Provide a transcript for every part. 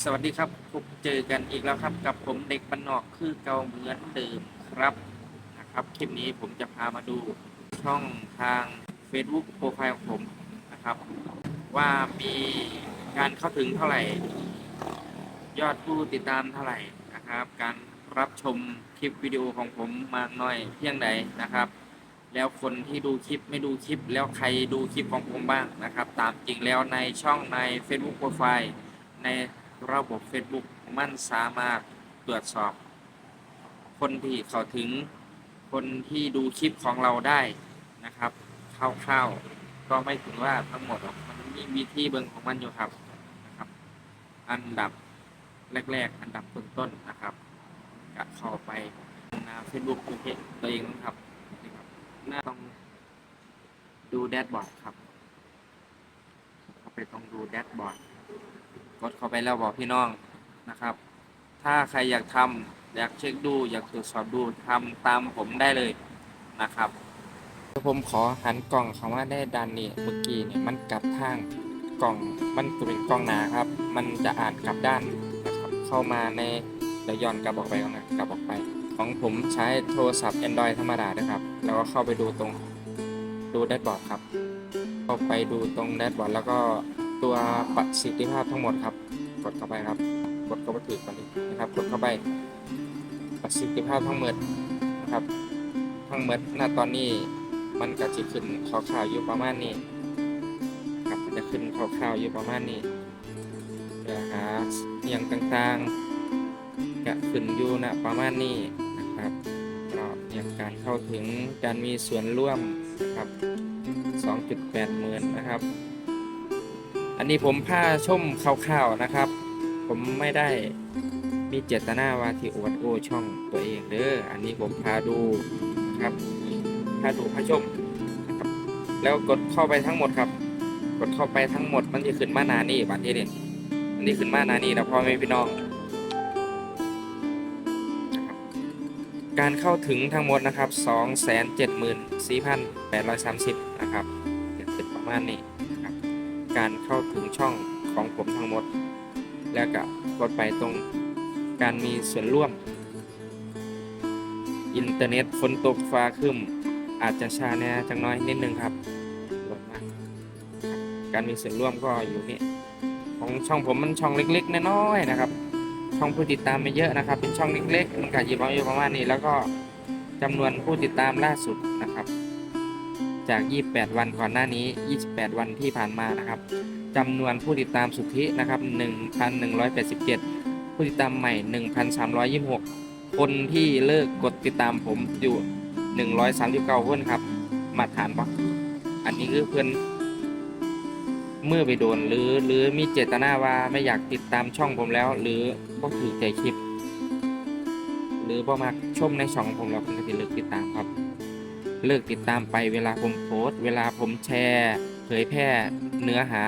สวัสดีครับพบเจอกันอีกแล้วครับกับผมเด็กบ้านนอกคือเก่าเหมือนเดิมครับนะครับคลิปนี้ผมจะพามาดูช่องทาง Facebook โปรไฟล์ของผมนะครับ ว่ามีการเข้าถึงเท่าไหร่ ยอดผู้ติดตามเท่าไหร่นะครับ การรับชมคลิปวิดีโอของผมมากน้อยเพียงใดนะครับ แล้วคนที่ดูคลิปไม่ดูคลิป แล้วใครดูคลิปของผมบ้างนะครับ ตามจริงแล้วในช่องใน Facebook โปรไฟล์ใน ระบบ Facebook มันสามารถตรวจสอบ คนที่เข้าถึงคนที่ดูคลิปของเราได้นะครับคร่าวๆก็ไม่ถึงว่าทั้งหมดหรอกมันมีวิธีเบิ่งของมันอยู่ครับนะครับ อันดับแรก ๆ อันดับต้นๆนะครับก็เข้าไปหน้า Facebook ตัวเองตัวเองนะครับนี่ครับหน้าต้องดูแดชบอร์ดครับเข้าไปต้องดูแดชบอร์ด กดเข้าไปแล้วบอกพี่น้องนะครับ ถ้าใครอยากทำอยากเช็คดู อยากตรวจสอบดูทำตามผมได้เลยนะครับผมขอหันกล่องเขาว่าได้ดันนี่เมื่อกี้เนี่ยมันกลับทางกล่องมันจะเป็นกล่องหนาครับ มันจะอ่านกลับด้านนะครับ เข้ามาในเดี๋ยวย้อนกลับออกไปก่อนนะกลับออกไป ของผมใช้โทรศัพท์ Android ธรรมดานะครับ แล้วก็เข้าไปดูตรงดูแดชบอร์ดครับเข้าไปดูตรงแดชบอร์ดแล้วก็ ตัวประสิทธิภาพทั้งหมดครับ กดเข้าไปครับ กดเข้าไปถือกันเลยนะครับ กดเข้าไปประสิทธิภาพทั้งหมดนะครับ ทั้งหมดณตอนนี้มันก็จะขึ้นข่าวๆอยู่ประมาณนี้ครับจะขึ้นข่าวๆอยู่ประมาณนี้เดี๋ยวหาเอียงต่างๆก็ขึ้นอยู่ณประมาณนี้นะครับก็อย่างการเข้าถึงการมีส่วนร่วมนะครับ 2.8หมื่นนะครับ อันนี้ผมพาชมคร่าวๆนะครับ ผมไม่ได้มีเจตนาว่าที่อวดโอช่องตัวเองเด้ออันนี้ผมพาดูครับพาดูพาชมนะครับแล้วกดเข้าไปทั้งหมดครับ กดเข้าไปทั้งหมดมันจะขึ้นมาหนานี่บัดนี้นี่อันนี้ขึ้นมาหนานี่นะพ่อแม่พี่น้อง การเข้าถึงทั้งหมดนะครับ274,830 นะครับจะขึ้นประมาณนี้ครับ การเข้าถึงช่องของผมทั้งหมด แล้วก็กดไปตรงการมีส่วนร่วม อินเทอร์เน็ตฝนตกฟ้าครึ้มอาจจะชาแน่จังน้อยนิดนึงครับลดมากการมีส่วนร่วมก็อยู่นี่ของช่องผมมันช่องเล็กๆน้อยๆนะครับ ช่องผู้ติดตามไม่เยอะนะครับ เป็นช่องเล็กๆมันก็หยิบเอาอยู่ประมาณนี้ แล้วก็จำนวนผู้ติดตามล่าสุดนะครับ จาก 28 วันก่อนหน้านี้ 28 วันที่ผ่านมานะครับจำนวนผู้ติดตามสุทธินะครับ 1,187 ผู้ติดตามใหม่ 1,326 คนที่เลิกกดติดตามผมอยู่ 139คนครับ มาฐานปะอันนี้คือเพื่อนเมื่อไปโดนหรือหรือมีเจตนาว่าไม่อยากติดตามช่องผมแล้ว หรือบ่ถือใจคลิป หรือบ่มักชมในช่องผมแล้วเพิ่นก็สิเลิกติดตามครับ เลิกติดตามไปเวลาผมโพสต์ เวลาผมแชร์ เผยแพร่เนื้อหา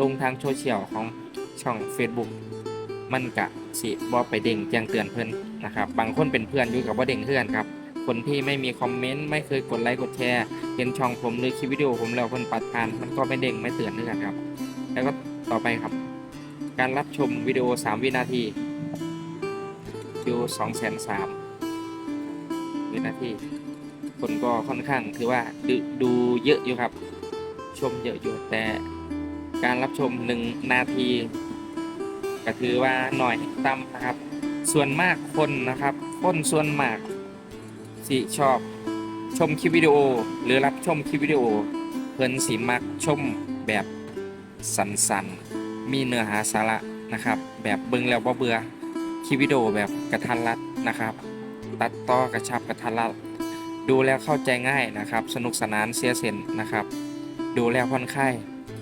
ลงทางโซเชียลของช่อง Facebook มันกะสิบอไปเด้งแจ้งเตือนเพิ่อนนะครับ บางคนเป็นเพื่อนอยู่กับว่าเด้งเพื่อนครับ คนที่ไม่มีคอมเมนต์ไม่เคยกดไลค์กดแชร์เห็นช่องผมหรือคลิปวิดีโอผมแล้วเพิ่นปัดผ่านมันก็ไม่เด้งไม่เตือนด้วยกันครับ แล้วก็ต่อไปครับ การรับชมวิดีโอ 3 วินาทีอยู่2แสนสามวินาที คนก็ค่อนข้างถือว่าดูดูเยอะอยู่ครับ ชมเยอะอยู่แต่การรับชม1นาที ก็ถือว่าหน่อยต่ำนะครับ ส่วนมากคนนะครับ คนส่วนมากสิชอบชมคลิปวิดีโอ หรือรับชมคลิปวิดีโอ เพิ่นสิมักชมแบบสั้นๆมีเนื้อหาสาระนะครับ แบบเบิ่งแล้วบ่เบื่อคลิปวิดีโอแบบกระทันรัดนะครับ ตัดต่อกระชับกระทันรัด ดูแล้วเข้าใจง่ายนะครับ สนุกสนานเสียเซนนะครับ ดูแล้วผ่อนคลาย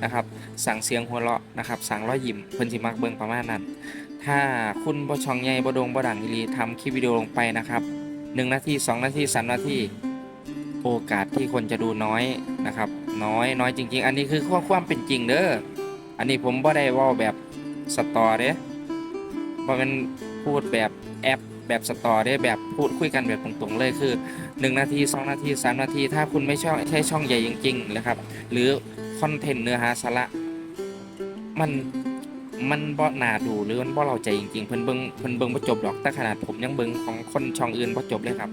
นะครับ สั่งเสียงหัวเราะนะครับ สั่งรอยยิ้มเพิ่นสิมักเบิ่งประมาณนั้น ถ้าคุณบ่ช่องใหญ่บ่ดงบ่ดังอีหลีทำคลิปวิดีโอลงไปนะครับ1นาที2นาที3นาทีโอกาสที่คนจะดูน้อยนะครับ น้อยน้อยจริง ๆ อันนี้คือความความเป็นจริงเด้ออันนี้ผมบ่ได้เว่าแบบสตอเด้บ่แม่นพูดแบบแอปแบบสตอเด้แบบพูดคุยกันแบบตรงๆเลยคือ 1 นาที 2 นาที 3 นาที ถ้าคุณไม่ชอบใช่ช่องใหญ่จริงๆนะครับ หรือคอนเทนต์เนื้อหาสาระมันมันบ่น่าดูหรือมันบ่เราใจจริงๆเพิ่นเบิ่งเพิ่นเบิงบ่จบดอกแต่ขนาดผมยังเบิงของคนช่องอื่นบ่จบเลยครับ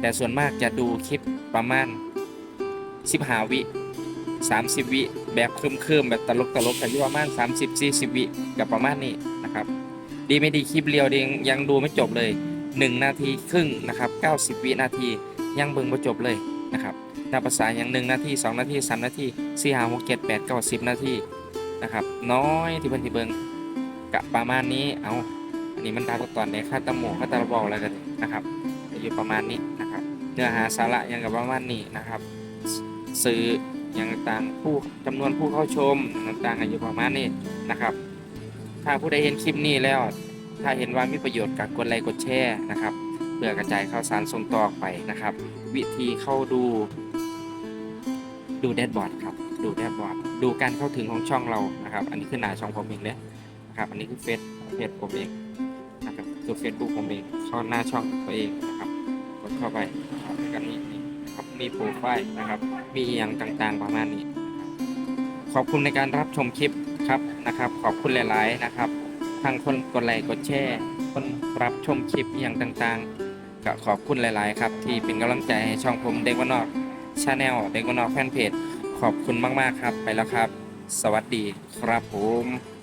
แต่ส่วนมากจะดูคลิปประมาณ15วิ30 วิแบบเครึมๆแบบตลกตลกกันอยู่ประมาณ 30 40 วิกับประมาณนี้นะครับ ดีไม่ดีคลิปเรียวเดงยังดูไม่จบเลย 1 นาทีครึ่งนะครับ 90 วินาที ยังเบิ่งบ่จบเลยนะครับถ้าภาษาอย่าง1นาที2นาที3นาที4 5 6 7 8 9 10นาทีนะครับน้อยที่เพิ่นสิเบิ่งกะประมาณนี้เอาอันนี้มันดาวตอนในค่าตะหมูค่าตะบอกอะไรกันนะครับอยู่ประมาณนี้นะครับเนื้อหาสาระย่างกับประมาณนี้นะครับสื่ออย่างต่างผู้จำนวนผู้เข้าชมต่างๆอายุประมาณนี้นะครับ ถ้าผู้ใดเห็นคลิปนี้แล้ว ถ้าเห็นว่ามีประโยชน์กับกดไลค์กดแชร์นะครับ พื่อกระจายข่าวสารส่งต่อออกไปนะครับ วิธีเข้าดูดูแดชบอร์ดครับดูแดชบอร์ดดูการเข้าถึงของช่องเรานะครับ อันนี้คือหน้าช่องผมเองเนี่ยนะครับอันนี้คือเฟซเพจผมเองนะครับคือเฟซบุ๊กผมเองเข้าหน้าช่องตัวเองนะครับกดเข้าไปนะครับก็มีนี่นะครับมีโปรไฟล์นะครับ มีอย่างต่างๆประมาณนี้ ขอบคุณในการรับชมคลิปครับนะครับ ขอบคุณหลาย ๆ นะครับทางคนกดไลค์กดแชร์คนรับชมคลิปอย่างต่างๆ ก็ขอบคุณหลาย ๆ ครับ ที่เป็นกำลังใจให้ช่องผมเด็กวันนอกชาแนลเด็กวันนอกแฟนเพจขอบคุณมาก ๆ ครับ ไปแล้วครับ สวัสดีครับผม